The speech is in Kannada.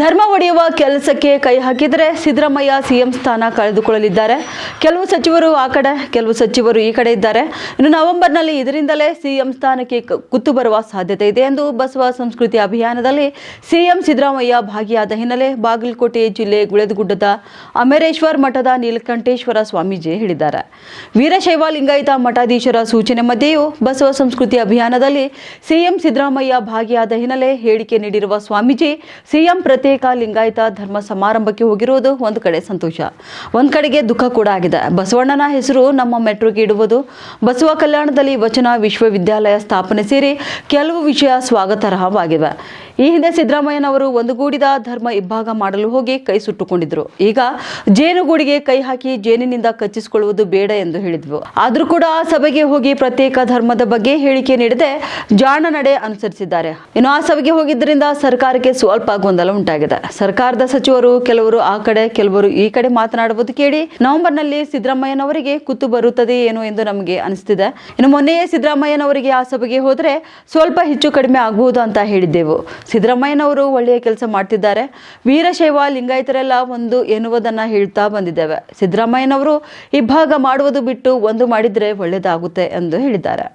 ಧರ್ಮ ಒಡೆಯುವ ಕೆಲಸಕ್ಕೆ ಕೈ ಹಾಕಿದರೆ ಸಿದ್ದರಾಮಯ್ಯ ಸಿಎಂ ಸ್ಥಾನ ಕಳೆದುಕೊಳ್ಳಲಿದ್ದಾರೆ. ಕೆಲವು ಸಚಿವರು ಆ ಕಡೆ, ಕೆಲವು ಸಚಿವರು ಈ ಕಡೆ ಇದ್ದಾರೆ. ಇನ್ನು ನವೆಂಬರ್ನಲ್ಲಿ ಇದರಿಂದಲೇ ಸಿಎಂ ಸ್ಥಾನಕ್ಕೆ ಕುತ್ತು ಬರುವ ಸಾಧ್ಯತೆ ಇದೆ ಎಂದು ಬಸವ ಸಂಸ್ಕೃತಿ ಅಭಿಯಾನದಲ್ಲಿ ಸಿಎಂ ಸಿದ್ದರಾಮಯ್ಯ ಭಾಗಿಯಾದ ಹಿನ್ನೆಲೆ ಬಾಗಲಕೋಟೆ ಜಿಲ್ಲೆ ಗುಳೆದಗುಡ್ಡದ ಅಮರೇಶ್ವರ್ ಮಠದ ನೀಲಕಂಠೇಶ್ವರ ಸ್ವಾಮೀಜಿ ಹೇಳಿದ್ದಾರೆ. ವೀರಶೈವ ಲಿಂಗಾಯತ ಮಠಾಧೀಶರ ಸೂಚನೆ ಮಧ್ಯೆಯೂ ಬಸವ ಸಂಸ್ಕೃತಿ ಅಭಿಯಾನದಲ್ಲಿ ಸಿಎಂ ಸಿದ್ದರಾಮಯ್ಯ ಭಾಗಿಯಾದ ಹಿನ್ನೆಲೆ ಹೇಳಿಕೆ ನೀಡಿರುವ ಸ್ವಾಮೀಜಿ ಸಿಎಂ ಪ್ರತ್ಯೇಕ ಲಿಂಗಾಯತ ಧರ್ಮ ಸಮಾರಂಭಕ್ಕೆ ಹೋಗಿರುವುದು ಒಂದು ಕಡೆ ಸಂತೋಷ. ಒಂದು ಕಡೆಗೆ ದುಃಖ ಕೂಡ ಆಗಿದೆ. ಬಸವಣ್ಣನ ಹೆಸರು ನಮ್ಮ ಮೆಟ್ರೋಗೆ ಇಡುವುದು. ಬಸವ ಕಲ್ಯಾಣದಲ್ಲಿ ವಚನ ವಿಶ್ವವಿದ್ಯಾಲಯ ಸ್ಥಾಪನೆ ಸೇರಿ ಕೆಲವು ವಿಷಯ ಸ್ವಾಗತಾರ್ಹವಾಗಿವೆ. ಈ ಹಿಂದೆ ಸಿದ್ದರಾಮಯ್ಯನವರು ಒಂದುಗೂಡಿದ ಧರ್ಮ ಇಬ್ಬಾಗ ಮಾಡಲು ಹೋಗಿ ಕೈ ಸುಟ್ಟುಕೊಂಡಿದ್ರು. ಈಗ ಜೇನುಗೂಡಿಗೆ ಕೈ ಹಾಕಿ ಜೇನಿನಿಂದ ಕಚ್ಚಿಸಿಕೊಳ್ಳುವುದು ಬೇಡ ಎಂದು ಹೇಳಿದ್ವು. ಆದರೂ ಕೂಡ ಆ ಸಭೆಗೆ ಹೋಗಿ ಪ್ರತ್ಯೇಕ ಧರ್ಮದ ಬಗ್ಗೆ ಹೇಳಿಕೆ ನೀಡದೆ ಜಾಣ ನಡೆ ಅನುಸರಿಸಿದ್ದಾರೆ. ಇನ್ನು ಆ ಸಭೆಗೆ ಹೋಗಿದ್ದರಿಂದ ಸರ್ಕಾರಕ್ಕೆ ಸ್ವಲ್ಪ ಗೊಂದಲ ಉಂಟಾಗಿದೆ. ಸರ್ಕಾರದ ಸಚಿವರು ಕೆಲವರು ಆ ಕಡೆ, ಕೆಲವರು ಈ ಕಡೆ ಮಾತನಾಡುವುದು ಕೇಳಿ ನವೆಂಬರ್ನಲ್ಲಿ ಸಿದ್ದರಾಮಯ್ಯನವರಿಗೆ ಕುತ್ತು ಬರುತ್ತದೆ ಏನು ಎಂದು ನಮಗೆ ಅನಿಸ್ತಿದೆ. ಇನ್ನು ಮೊನ್ನೆಯೇ ಸಿದ್ದರಾಮಯ್ಯನವರಿಗೆ ಆ ಸಭೆಗೆ ಹೋದರೆ ಸ್ವಲ್ಪ ಹೆಚ್ಚು ಕಡಿಮೆ ಆಗಬಹುದು ಅಂತ ಹೇಳಿದ್ದೆವು. ಸಿದ್ದರಾಮಯ್ಯನವರು ಒಳ್ಳೆಯ ಕೆಲಸ ಮಾಡ್ತಿದ್ದಾರೆ. ವೀರಶೈವ ಲಿಂಗಾಯತರೆಲ್ಲ ಒಂದು ಎನ್ನುವುದನ್ನು ಹೇಳ್ತಾ ಬಂದಿದ್ದೇವೆ. ಸಿದ್ದರಾಮಯ್ಯನವರು ಇಬ್ಬಾಗ ಮಾಡುವುದು ಬಿಟ್ಟು ಒಂದು ಮಾಡಿದರೆ ಒಳ್ಳೆಯದಾಗುತ್ತೆ ಎಂದು ಹೇಳಿದ್ದಾರೆ.